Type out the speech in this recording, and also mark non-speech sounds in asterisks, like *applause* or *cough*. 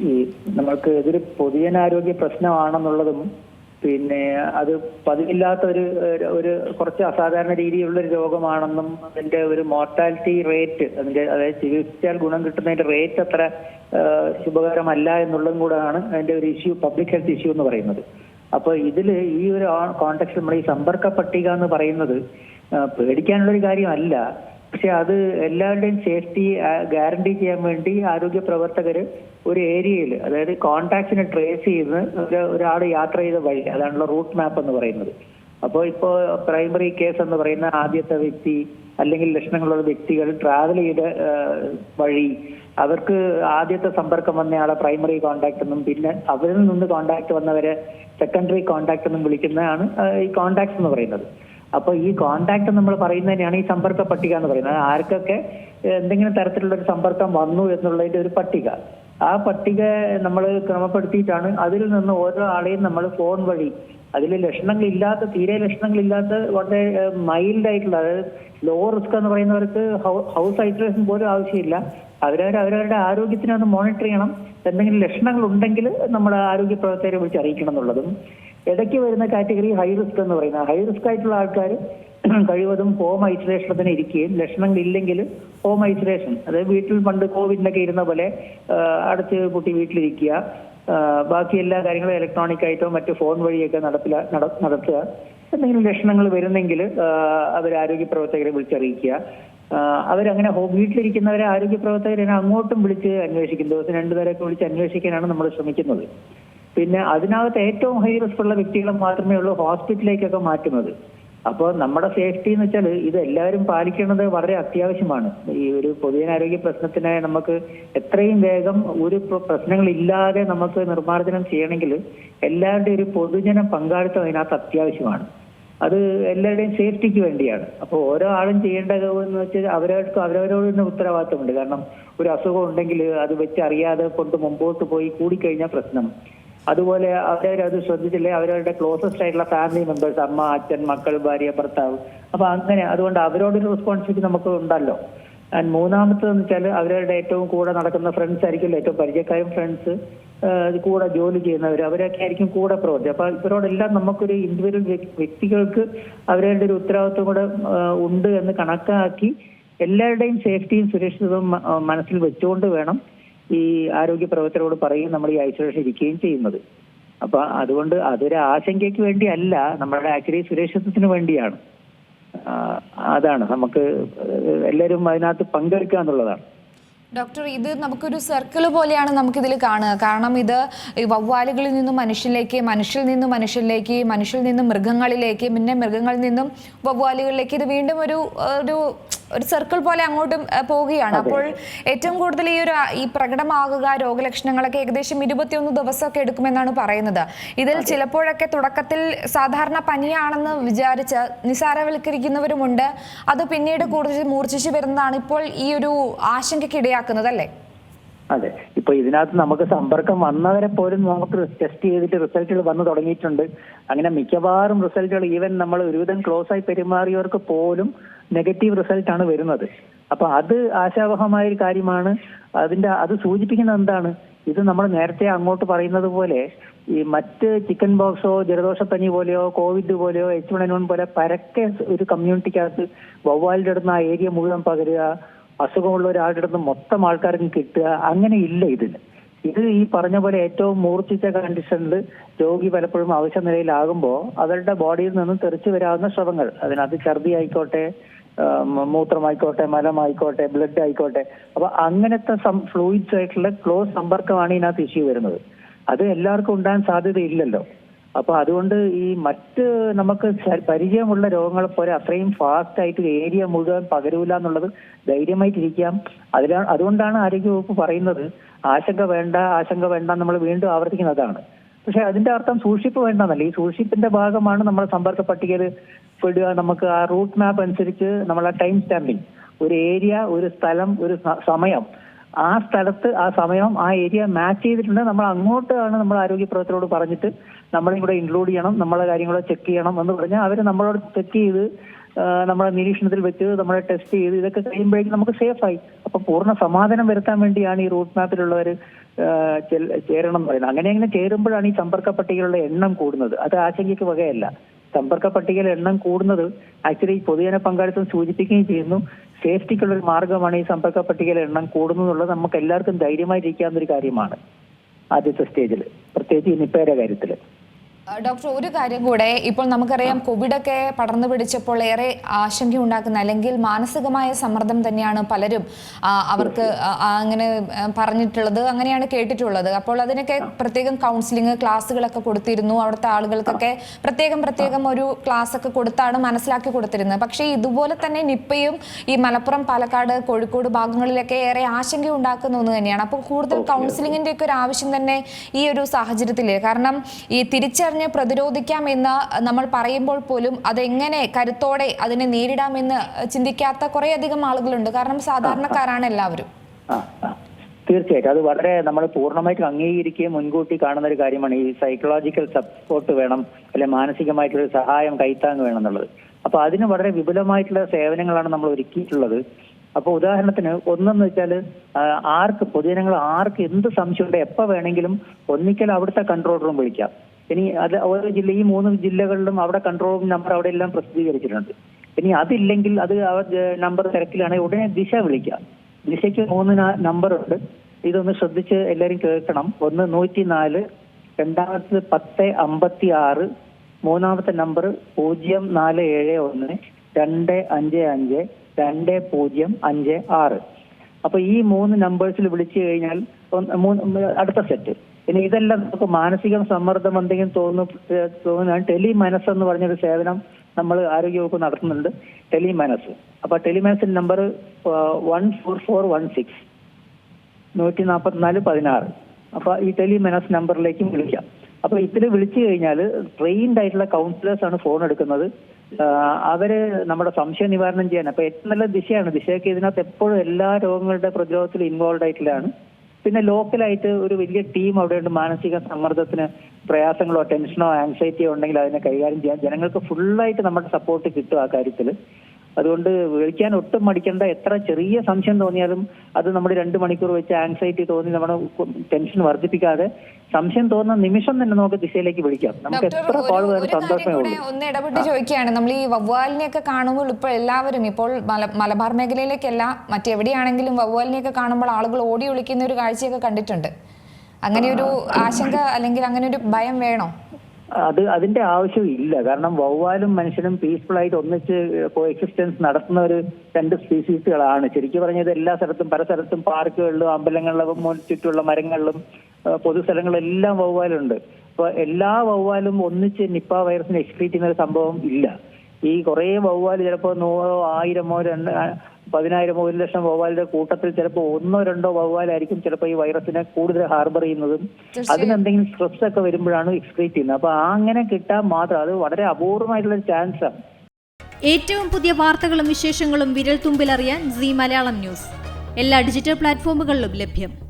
ഈ നമ്മൾക്ക് ഇതൊരു പൊതുജനാരോഗ്യ പ്രശ്നമാണെന്നുള്ളതും പിന്നെ അത് പതിവില്ലാത്ത ഒരു ഒരു- കുറച്ച് അസാധാരണ രീതിയിലുള്ള ഒരു രോഗമാണെന്നും അതിന്റെ ഒരു മോർട്ടാലിറ്റി റേറ്റ് അതിന്റെ അതായത് ചികിത്സിച്ചാൽ ഗുണം കിട്ടുന്നതിന്റെ റേറ്റ് അത്ര ശുഭകരമല്ല എന്നുള്ളതും കൂടെയാണ് അതിന്റെ ഒരു ഇഷ്യൂ പബ്ലിക് ഹെൽത്ത് ഇഷ്യൂ എന്ന് പറയുന്നത്. അപ്പൊ ഇതിൽ ഈ ഒരു കോണ്ടെക്സ്റ്റ് നമ്മൾ ഈ സമ്പർക്ക പട്ടിക എന്ന് പറയുന്നത് പേടിക്കാനുള്ള ഒരു കാര്യമല്ല. പക്ഷെ അത് എല്ലാവരുടെയും സേഫ്റ്റി ഗ്യാരണ്ടി ചെയ്യാൻ വേണ്ടി ആരോഗ്യ പ്രവർത്തകര് ഒരു ഏരിയയിൽ അതായത് കോണ്ടാക്ട്സിനെ ട്രേസ് ചെയ്യുന്ന ഒരാൾ യാത്ര ചെയ്ത വഴി അതാണല്ലോ റൂട്ട് മാപ്പ് എന്ന് പറയുന്നത്. അപ്പോൾ ഇപ്പോൾ പ്രൈമറി കേസ് എന്ന് പറയുന്ന ആദ്യത്തെ വ്യക്തി അല്ലെങ്കിൽ ലക്ഷണങ്ങളുള്ള വ്യക്തികൾ ട്രാവൽ ചെയ്ത വഴി അവർക്ക് ആദ്യത്തെ സമ്പർക്കം വന്നയാളെ പ്രൈമറി കോണ്ടാക്ട് എന്നും പിന്നെ അവരിൽ നിന്ന് കോണ്ടാക്ട് വന്നവരെ സെക്കൻഡറി കോണ്ടാക്ട് എന്നും വിളിക്കുന്നതാണ് ഈ കോണ്ടാക്ട്സ് എന്ന് പറയുന്നത്. അപ്പൊ ഈ കോണ്ടാക്ട് നമ്മൾ പറയുന്നതിനാണ് ഈ സമ്പർക്ക പട്ടിക എന്ന് പറയുന്നത്. ആർക്കൊക്കെ എന്തെങ്കിലും തരത്തിലുള്ള ഒരു സമ്പർക്കം വന്നു എന്നുള്ളതിന്റെ ഒരു പട്ടിക. ആ പട്ടിക നമ്മൾ ക്രമപ്പെടുത്തിയിട്ടാണ് അതിൽ നിന്ന് ഓരോ ആളെയും നമ്മൾ ഫോൺ വഴി അതിൽ ലക്ഷണങ്ങളില്ലാത്ത തീരെ ലക്ഷണങ്ങളില്ലാത്ത വളരെ മൈൽഡ് ആയിട്ടുള്ള അതായത് ലോ റിസ്ക് എന്ന് പറയുന്നവർക്ക് ഹൗസ് ഐസൊലേഷൻ പോലും ആവശ്യമില്ല. അവരവർ അവരവരുടെ ആരോഗ്യത്തിനെ ഒന്ന് മോണിറ്റർ ചെയ്യണം. എന്തെങ്കിലും ലക്ഷണങ്ങൾ ഉണ്ടെങ്കിൽ നമ്മൾ ആരോഗ്യ പ്രവർത്തകരെ വിളിച്ച് അറിയിക്കണം എന്നുള്ളതും. ഇടയ്ക്ക് വരുന്ന കാറ്റഗറി ഹൈ റിസ്ക് എന്ന് പറയുന്നത്. ഹൈ റിസ്ക് ആയിട്ടുള്ള ആൾക്കാർ *clears throat* കഴിവതും ഹോം ഐസൊലേഷനിൽ തന്നെ ഇരിക്കുകയും ലക്ഷണങ്ങൾ ഇല്ലെങ്കിൽ ഹോം ഐസൊലേഷൻ അതായത് വീട്ടിൽ പണ്ട് കോവിഡിനൊക്കെ ഇരുന്ന പോലെ അടച്ച് പൂട്ടി വീട്ടിലിരിക്കുക ബാക്കി എല്ലാ കാര്യങ്ങളും ഇലക്ട്രോണിക് ആയിട്ടോ മറ്റു ഫോൺ വഴിയൊക്കെ നടപ്പില നട- നടത്തുക എന്തെങ്കിലും ലക്ഷണങ്ങൾ വരുന്നെങ്കിൽ അവർ ആരോഗ്യ പ്രവർത്തകരെ വിളിച്ചറിയിക്കുക. അവരങ്ങനെ വീട്ടിലിരിക്കുന്നവരെ ആരോഗ്യ പ്രവർത്തകരെ അങ്ങോട്ടും വിളിച്ച് അന്വേഷിക്കും. ദിവസം രണ്ടു പേരൊക്കെ വിളിച്ച് അന്വേഷിക്കാനാണ് നമ്മൾ ശ്രമിക്കുന്നത്. പിന്നെ അതിനകത്ത് ഏറ്റവും ഹൈ റിസ്ക് ഉള്ള വ്യക്തികളെ മാത്രമേ ഉള്ളൂ ഹോസ്പിറ്റലിലേക്കൊക്കെ മാറ്റുന്നത്. അപ്പോൾ നമ്മുടെ സേഫ്റ്റി എന്ന് വെച്ചാൽ ഇത് എല്ലാവരും പാലിക്കേണ്ടത് വളരെ അത്യാവശ്യമാണ്. ഈ ഒരു പൊതുജനാരോഗ്യ പ്രശ്നത്തിനെ നമുക്ക് എത്രയും വേഗം ഒരു പ്രശ്നങ്ങൾ ഇല്ലാതെ നമുക്ക് നിർമ്മാർജനം ചെയ്യണമെങ്കിൽ എല്ലാവരുടെയും ഒരു പൊതുജന പങ്കാളിത്തം അതിനകത്ത് അത്യാവശ്യമാണ്. അത് എല്ലാവരുടെയും സേഫ്റ്റിക്ക് വേണ്ടിയാണ്. അപ്പോൾ ഓരോ ആളും ചെയ്യേണ്ടത് എന്ന് വെച്ചാൽ അവരവർക്ക് അവരവരോട് തന്നെ ഉത്തരവാദിത്തമുണ്ട് കാരണം ഒരു അസുഖം ഉണ്ടെങ്കിൽ അത് വെച്ച് അറിയാതെ കൊണ്ട് മുമ്പോട്ട് പോയി കൂടിക്കഴിഞ്ഞാൽ പ്രശ്നം. അതുപോലെ അവരവരത് ശ്രദ്ധിച്ചില്ലേ? അവരവരുടെ ക്ലോസസ്റ്റ് ആയിട്ടുള്ള ഫാമിലി മെമ്പേഴ്സ് അമ്മ അച്ഛൻ മക്കൾ ഭാര്യ ഭർത്താവ്. അപ്പൊ അങ്ങനെ അതുകൊണ്ട് അവരോടൊരു റെസ്പോൺസിബിലിറ്റി നമുക്ക് ഉണ്ടല്ലോ. ആൻഡ് മൂന്നാമത്തേന്ന് വെച്ചാൽ അവരുടെ ഏറ്റവും കൂടെ നടക്കുന്ന ഫ്രണ്ട്സ് ആയിരിക്കും ഏറ്റവും പരിചയക്കാരും ഫ്രണ്ട്സ് കൂടെ ജോലി ചെയ്യുന്നവർ അവരൊക്കെ ആയിരിക്കും കൂടെ പ്രവർത്തി. അപ്പൊ ഇവരോടെല്ലാം നമുക്കൊരു ഇൻഡിവിജ്വൽ വ്യക്തികൾക്ക് അവരുടെ ഒരു ഉത്തരവാദിത്വം കൂടെ ഉണ്ട് എന്ന് കണക്കാക്കി എല്ലാവരുടെയും സേഫ്റ്റിയും സുരക്ഷിതവും മനസ്സിൽ വെച്ചുകൊണ്ട് വേണം ഈ ആരോഗ്യ പ്രവർത്തകരോട് പറയും നമ്മൾ ഈ ഐസൊലേഷൻ ഇരിക്കുകയും ചെയ്യുന്നത്. അപ്പൊ അതുകൊണ്ട് അതൊരു ആശങ്കയ്ക്ക് വേണ്ടിയല്ല നമ്മുടെ ആക്ച്വലി സുരക്ഷിതത്തിന് വേണ്ടിയാണ്. അതാണ് നമുക്ക് എല്ലാവരും അതിനകത്ത് പങ്കെടുക്കുക എന്നുള്ളതാണ്. ഡോക്ടർ ഇത് നമുക്കൊരു സർക്കിൾ പോലെയാണ് നമുക്കിതിൽ കാണുക. കാരണം ഇത് ഈ വവ്വാലുകളിൽ നിന്നും മനുഷ്യനിലേക്ക് മനുഷ്യരിൽ നിന്നും മനുഷ്യരിലേക്ക് മനുഷ്യരിൽ നിന്നും മൃഗങ്ങളിലേക്ക് പിന്നെ മൃഗങ്ങളിൽ നിന്നും വവ്വാലുകളിലേക്ക് ഇത് വീണ്ടും ഒരു ഒരു ഒരു സർക്കിൾ പോലെ അങ്ങോട്ടും പോവുകയാണ്. അപ്പോൾ ഏറ്റവും കൂടുതൽ ഈ ഒരു ഈ പ്രകടമാകുക രോഗലക്ഷണങ്ങളൊക്കെ ഏകദേശം ഇരുപത്തിയൊന്ന് ദിവസമൊക്കെ എടുക്കുമെന്നാണ് പറയുന്നത്. ഇതിൽ ചിലപ്പോഴൊക്കെ തുടക്കത്തിൽ സാധാരണ പനിയാണെന്ന് വിചാരിച്ച് നിസാരവൽക്കരിക്കുന്നവരുമുണ്ട് അത് പിന്നീട് കൂടുതൽ മൂർച്ഛിച്ചു വരുന്നതാണ് ഇപ്പോൾ ഈ ഒരു ആശങ്കയ്ക്ക് ഇടയാക്കുന്നത് അല്ലേ? അതെ. ഇപ്പൊ ഇതിനകത്ത് നമുക്ക് സമ്പർക്കം വന്നവരെ പോലും നമുക്ക് ടെസ്റ്റ് ചെയ്തിട്ട് റിസൾട്ടുകൾ വന്നു തുടങ്ങിയിട്ടുണ്ട്. അങ്ങനെ മിക്കവാറും റിസൾട്ടുകൾ ഈവൻ നമ്മൾ ഒരുവിധം ക്ലോസ് ആയി പെരുമാറിയവർക്ക് പോലും നെഗറ്റീവ് റിസൾട്ട് ആണ് വരുന്നത്. അപ്പൊ അത് ആശാവഹമായ ഒരു കാര്യമാണ്. അതിന്റെ അത് സൂചിപ്പിക്കുന്നത് എന്താണ്? ഇത് നമ്മൾ നേരത്തെ അങ്ങോട്ട് പറയുന്നത് പോലെ ഈ മറ്റ് ചിക്കൻ ബോക്സോ ജലദോഷപ്പനി പോലെയോ കോവിഡ് പോലെയോ എച്ച് വൺ എൻ വൺ പോലെ പരക്കെ ഒരു കമ്മ്യൂണിറ്റിക്കകത്ത് വവ്വാലിന്റെ അടുത്ത് ആ ഏരിയ മുഴുവൻ പകരുക അസുഖമുള്ള ഒരാളുടെ അടുത്ത് മൊത്തം ആൾക്കാർക്ക് കിട്ടുക അങ്ങനെ ഇല്ല ഇതിന്. ഇത് ഈ പറഞ്ഞ പോലെ ഏറ്റവും മൂർച്ഛിച്ച കണ്ടീഷനിൽ രോഗി പലപ്പോഴും അവശ്യ നിലയിലാകുമ്പോൾ അവരുടെ ബോഡിയിൽ നിന്നും തെറിച്ചു വരാവുന്ന ശ്രവങ്ങൾ അതിനകത്ത് ഛർദി ആയിക്കോട്ടെ മൂത്രമായിക്കോട്ടെ മലമായിക്കോട്ടെ ബ്ലഡ് ആയിക്കോട്ടെ. അപ്പൊ അങ്ങനത്തെ ഫ്ലൂയിഡ്സ് ആയിട്ടുള്ള ക്ലോസ് സമ്പർക്കമാണ് ഇതിനകത്ത് ഇഷ്യൂ വരുന്നത്. അത് എല്ലാവർക്കും ഉണ്ടാകാൻ സാധ്യതയില്ലല്ലോ. അപ്പൊ അതുകൊണ്ട് ഈ മറ്റ് നമുക്ക് പരിചയമുള്ള രോഗങ്ങളെ പോലെ അത്രയും ഫാസ്റ്റ് ആയിട്ട് ഏരിയ മുഴുവൻ പകരൂല എന്നുള്ളത് ധൈര്യമായിട്ടിരിക്കാം. അതിലാണ് അതുകൊണ്ടാണ് ആരോഗ്യവകുപ്പ് പറയുന്നത് ആശങ്ക വേണ്ട ആശങ്ക വേണ്ട നമ്മൾ വീണ്ടും ആവർത്തിക്കുന്നതാണ്. പക്ഷെ അതിന്റെ അർത്ഥം സൂക്ഷിപ്പ് വേണ്ടെന്നല്ല ഈ സൂക്ഷിപ്പിന്റെ ഭാഗമാണ് നമ്മൾ സമ്പർക്ക പട്ടികയിൽ പെടുക. നമുക്ക് ആ റൂട്ട് മാപ്പ് അനുസരിച്ച് നമ്മളെ ടൈം സ്റ്റാമ്പിങ് ഒരു ഏരിയ ഒരു സ്ഥലം ഒരു സമയം. ആ സ്ഥലത്ത് ആ സമയം ആ ഏരിയ മാച്ച് ചെയ്തിട്ടുണ്ട്. നമ്മൾ അങ്ങോട്ടാണ് നമ്മൾ ആരോഗ്യ പ്രവർത്തകരോട് പറഞ്ഞിട്ട് നമ്മളെ കൂടെ ഇൻക്ലൂഡ് ചെയ്യണം നമ്മളെ കാര്യങ്ങൾ ചെക്ക് ചെയ്യണം എന്ന് പറഞ്ഞാൽ അവർ നമ്മളോട് ചെക്ക് ചെയ്ത് നമ്മളെ നിരീക്ഷണത്തിൽ വെച്ച് നമ്മളെ ടെസ്റ്റ് ചെയ്ത് ഇതൊക്കെ കഴിയുമ്പോഴേക്കും നമുക്ക് സേഫായി അപ്പൊ പൂർണ സമാധാനം വരുത്താൻ വേണ്ടിയാണ് ഈ റൂട്ട് മാപ്പിലുള്ളവർ ചേരണം എന്ന് പറയുന്നത്. അങ്ങനെ അങ്ങനെ ചേരുമ്പോഴാണ് ഈ സമ്പർക്ക പട്ടികയിലുള്ള എണ്ണം കൂടുന്നത്. അത് ആശങ്കയ്ക്ക് വകയല്ല. സമ്പർക്ക പട്ടികയിലെ എണ്ണം കൂടുന്നത് ആക്ച്വലി പൊതുജന പങ്കാളിത്തം സൂചിപ്പിക്കുകയും ചെയ്യുന്നു. സേഫ്റ്റിക്കുള്ള ഒരു മാർഗമാണ് ഈ സമ്പർക്ക പട്ടികയിലെ എണ്ണം കൂടുന്നു എന്നുള്ളത് നമുക്ക് എല്ലാവർക്കും ധൈര്യമായിരിക്കാവുന്ന ഒരു കാര്യമാണ് ആദ്യത്തെ സ്റ്റേജിൽ പ്രത്യേകിച്ച് ഈ നിപ്പയുടെ കാര്യത്തിൽ ഡോക്ടർ ഒരു കാര്യം കൂടെ. ഇപ്പോൾ നമുക്കറിയാം കോവിഡൊക്കെ പടർന്നു പിടിച്ചപ്പോൾ ഏറെ ആശങ്ക ഉണ്ടാക്കുന്ന അല്ലെങ്കിൽ മാനസികമായ സമ്മർദ്ദം തന്നെയാണ് പലരും അവർക്ക് അങ്ങനെ പറഞ്ഞിട്ടുള്ളത് അങ്ങനെയാണ് കേട്ടിട്ടുള്ളത്. അപ്പോൾ അതിനൊക്കെ പ്രത്യേകം കൗൺസിലിംഗ് ക്ലാസ്സുകളൊക്കെ കൊടുത്തിരുന്നു. അവിടുത്തെ ആളുകൾക്കൊക്കെ പ്രത്യേകം പ്രത്യേകം ഒരു ക്ലാസ് ഒക്കെ കൊടുത്താണ് മനസ്സിലാക്കി കൊടുത്തിരുന്നത്. പക്ഷേ ഇതുപോലെ തന്നെ നിപ്പയും ഈ മലപ്പുറം പാലക്കാട് കോഴിക്കോട് ഭാഗങ്ങളിലൊക്കെ ഏറെ ആശങ്ക ഉണ്ടാക്കുന്ന ഒന്ന് തന്നെയാണ്. അപ്പോൾ കൂടുതൽ കൗൺസിലിങ്ങിന്റെയൊക്കെ ഒരു ആവശ്യം തന്നെ ഈ ഒരു സാഹചര്യത്തിൽ കാരണം ഈ തിരിച്ചറിഞ്ഞ് പ്രതിരോധിക്കാം എന്ന് നമ്മൾ പറയുമ്പോൾ പോലും അതെങ്ങനെ കരുത്തോടെ അതിനെ നേരിടാമെന്ന് ചിന്തിക്കാത്ത കുറേയധികം ആളുകളുണ്ട്. കാരണം സാധാരണക്കാരാണ് എല്ലാവരും. തീർച്ചയായിട്ടും. അത് വളരെ നമ്മൾ പൂർണമായിട്ടും അംഗീകരിക്കുകയും മുൻകൂട്ടി കാണുന്ന ഒരു കാര്യമാണ് ഈ സൈക്കോളജിക്കൽ സപ്പോർട്ട് വേണം അല്ലെ മാനസികമായിട്ടുള്ള സഹായം കൈത്താങ് വേണം എന്നുള്ളത്. അപ്പൊ അതിന് വളരെ വിപുലമായിട്ടുള്ള സേവനങ്ങളാണ് നമ്മൾ ഒരുക്കിയിട്ടുള്ളത്. അപ്പൊ ഉദാഹരണത്തിന് ഒന്നെന്ന് വെച്ചാൽ ആർക്ക് പൊതുജനങ്ങൾ ആർക്ക് എന്ത് സംശയമുണ്ട് എപ്പോ വേണമെങ്കിലും ഒന്നിക്കൽ അവിടുത്തെ കൺട്രോൾ റൂം വിളിക്കാം. ഇനി അത് ഓരോ ജില്ല ഈ മൂന്ന് ജില്ലകളിലും അവിടെ കൺട്രോൾ റൂം നമ്പർ അവിടെ എല്ലാം പ്രസിദ്ധീകരിച്ചിട്ടുണ്ട്. ഇനി അതില്ലെങ്കിൽ അത് അവർ നമ്പർ തിരക്കിലാണെങ്കിൽ ഉടനെ ദിശ വിളിക്കാം ദിശയ്ക്ക് മൂന്ന് നമ്പർ ഉണ്ട്. ഇതൊന്ന് ശ്രദ്ധിച്ച് എല്ലാവരും കേൾക്കണം. ഒന്ന് നൂറ്റി നാല് രണ്ടാമത്തത് പത്ത് അമ്പത്തി ആറ് മൂന്നാമത്തെ നമ്പർ പൂജ്യം നാല് ഏഴ് ഒന്ന് രണ്ട് അഞ്ച് അഞ്ച് രണ്ട് പൂജ്യം അഞ്ച് ആറ്. അപ്പൊ ഈ മൂന്ന് നമ്പേഴ്സിൽ വിളിച്ചു കഴിഞ്ഞാൽ അടുത്ത സെറ്റ് ഇനി ഇതെല്ലാം നമുക്ക് മാനസിക സമ്മർദ്ദം എന്തെങ്കിലും തോന്നു തോന്നുന്ന ടെലി മനസ് എന്ന് പറഞ്ഞൊരു സേവനം നമ്മൾ ആരോഗ്യവകുപ്പ് നടത്തുന്നുണ്ട്. ടെലി മനസ് അപ്പൊ tele മനസിന്റെ number one four four one six. നൂറ്റി നാൽപ്പത്തിനാല് പതിനാറ്. അപ്പൊ ഈ ടെലി മനസ് നമ്പറിലേക്കും വിളിക്കാം. അപ്പൊ ഇതിൽ വിളിച്ചു കഴിഞ്ഞാൽ ട്രെയിൻഡ് ആയിട്ടുള്ള കൗൺസിലേഴ്സ് ആണ് ഫോൺ എടുക്കുന്നത്. അവർ നമ്മുടെ സംശയ നിവാരണം ചെയ്യാൻ. അപ്പൊ ഏറ്റവും നല്ല ദിശയാണ്. ദിശയൊക്കെ ഇതിനകത്ത് എപ്പോഴും എല്ലാ രോഗങ്ങളുടെ പ്രതിരോധത്തിൽ ഇൻവോൾവ് ആയിട്ടുള്ളതാണ്. പിന്നെ ലോക്കലായിട്ട് ഒരു വലിയ ടീം അവിടെയുണ്ട്. മാനസിക സമ്മർദ്ദത്തിന് പ്രയാസങ്ങളോ ടെൻഷനോ ആൻസൈറ്റിയോ ഉണ്ടെങ്കിൽ അതിനെ കൈകാര്യം ചെയ്യാൻ ജനങ്ങൾക്ക് ഫുള്ളായിട്ട് നമ്മുടെ സപ്പോർട്ട് കിട്ടും ആ കാര്യത്തിൽ അതുകൊണ്ട് വിളിക്കാൻ ഒട്ടും മടിക്കേണ്ട. എത്ര ചെറിയ സംശയം തോന്നിയാലും അത് നമ്മൾ രണ്ട് മണിക്കൂർ വെച്ച് ആൻസൈറ്റി തോന്നി നമ്മുടെ ടെൻഷൻ വർദ്ധിപ്പിക്കാതെ സംശയം തോന്നുന്ന നിമിഷം തന്നെ നമുക്ക് ദിശയിലേക്ക് വിളിക്കാം. നമുക്ക് എത്ര കോൾ വരെ സന്തോഷമേ ഉള്ളൂ. ഒന്ന് ഇടപെട്ട് ചോദിക്കുകയാണ്. നമ്മൾ ഈ വവ്വാലിനെ ഒക്കെ കാണുമ്പോൾ ഇപ്പോൾ എല്ലാവരും ഇപ്പോൾ മല മലബാർ മേഖലയിലേക്കല്ല മറ്റെവിടെയാണെങ്കിലും വവ്വാലിനെയൊക്കെ കാണുമ്പോൾ ആളുകൾ ഓടി ഒളിക്കുന്ന ഒരു കാഴ്ചയൊക്കെ കണ്ടിട്ടുണ്ട്. അങ്ങനെ ഒരു ആശങ്ക അല്ലെങ്കിൽ അങ്ങനെ ഒരു ഭയം വേണോ? അത് അതിന്റെ ആവശ്യം ഇല്ല കാരണം വവ്വാലും മനുഷ്യനും പീസ്ഫുൾ ആയിട്ട് ഒന്നിച്ച് കോ എക്സിസ്റ്റൻസ് നടത്തുന്ന ഒരു രണ്ട് സ്പീസീസുകളാണ് ശരിക്കും പറഞ്ഞത് എല്ലാ സ്ഥലത്തും പല സ്ഥലത്തും പാർക്കുകളിലും അമ്പലങ്ങളിലും ചുറ്റുമുള്ള മരങ്ങളിലും ആ, പൊതുസ്ഥലങ്ങളിലും എല്ലാം വവ്വാലുണ്ട്. അപ്പൊ എല്ലാ വവ്വാലും ഒന്നിച്ച് നിപ്പ വൈറസിനെ എക്സ്ക്രീറ്റ് ചെയ്യുന്ന ഒരു സംഭവം ഇല്ല. ഈ കുറേ വവ്വാൽ ചിലപ്പോൾ നൂറോ ആയിരമോ രണ്ട് പതിനായിരമോ ഒരു ലക്ഷം വവ്വാലിന്റെ കൂട്ടത്തിൽ ചിലപ്പോൾ ഒന്നോ രണ്ടോ വവ്വാലായിരിക്കും ചിലപ്പോൾ ഈ വൈറസിനെ കൂടുതൽ ഹാർബർ ചെയ്യുന്നതും. അതിനെന്തെങ്കിലും സ്ട്രെസ് ഒക്കെ വരുമ്പോഴാണ് എക്സ്ക്രീറ്റ് ചെയ്യുന്നത്. അപ്പൊ ആ അങ്ങനെ കിട്ടാൻ മാത്രം അത് വളരെ അപൂർവമായിട്ടുള്ള ചാൻസ് ആണ്. ഏറ്റവും പുതിയ വാർത്തകളും വിശേഷങ്ങളും വിരൽ തുമ്പിലറിയാൻ സി മലയാളം ന്യൂസ്. എല്ലാ ഡിജിറ്റൽ പ്ലാറ്റ്ഫോമുകളിലും ലഭ്യം.